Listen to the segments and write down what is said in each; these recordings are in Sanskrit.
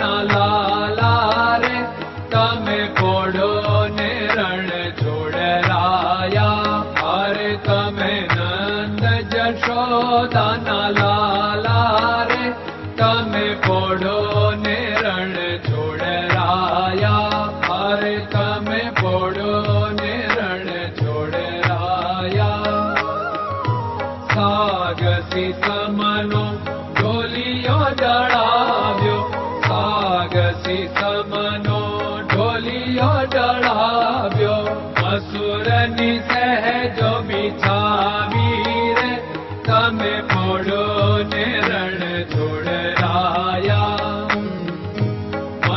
ना ला रे तमे पोढो ने रणडनाया अरे तमे नन्द जशो रे तमे पोढो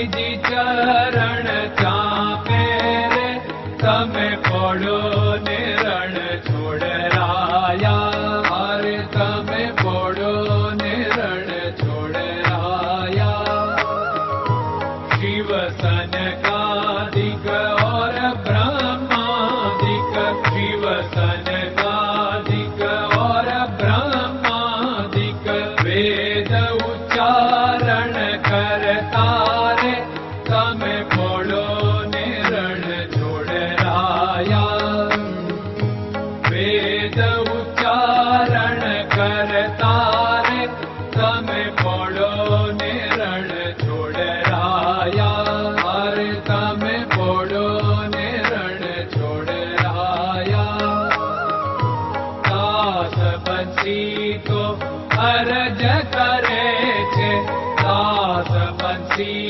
निजी चरण चापे रे, तमें पड़ो निरण छोड़ अरे तमें पड़ो निरण छोड़ राया। शिव सन का see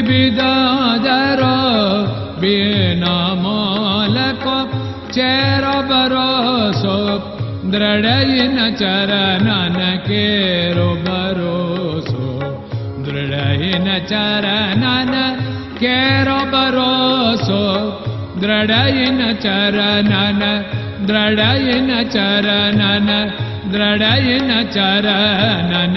द्विविदादर बिना मालको चेर बरोसो दृढयिन चरणन केरो बरोसो दृढयिन चरणन केरो बरोसो दृढयिन चरणन दृढयिन चरणन दृढयिन चरणन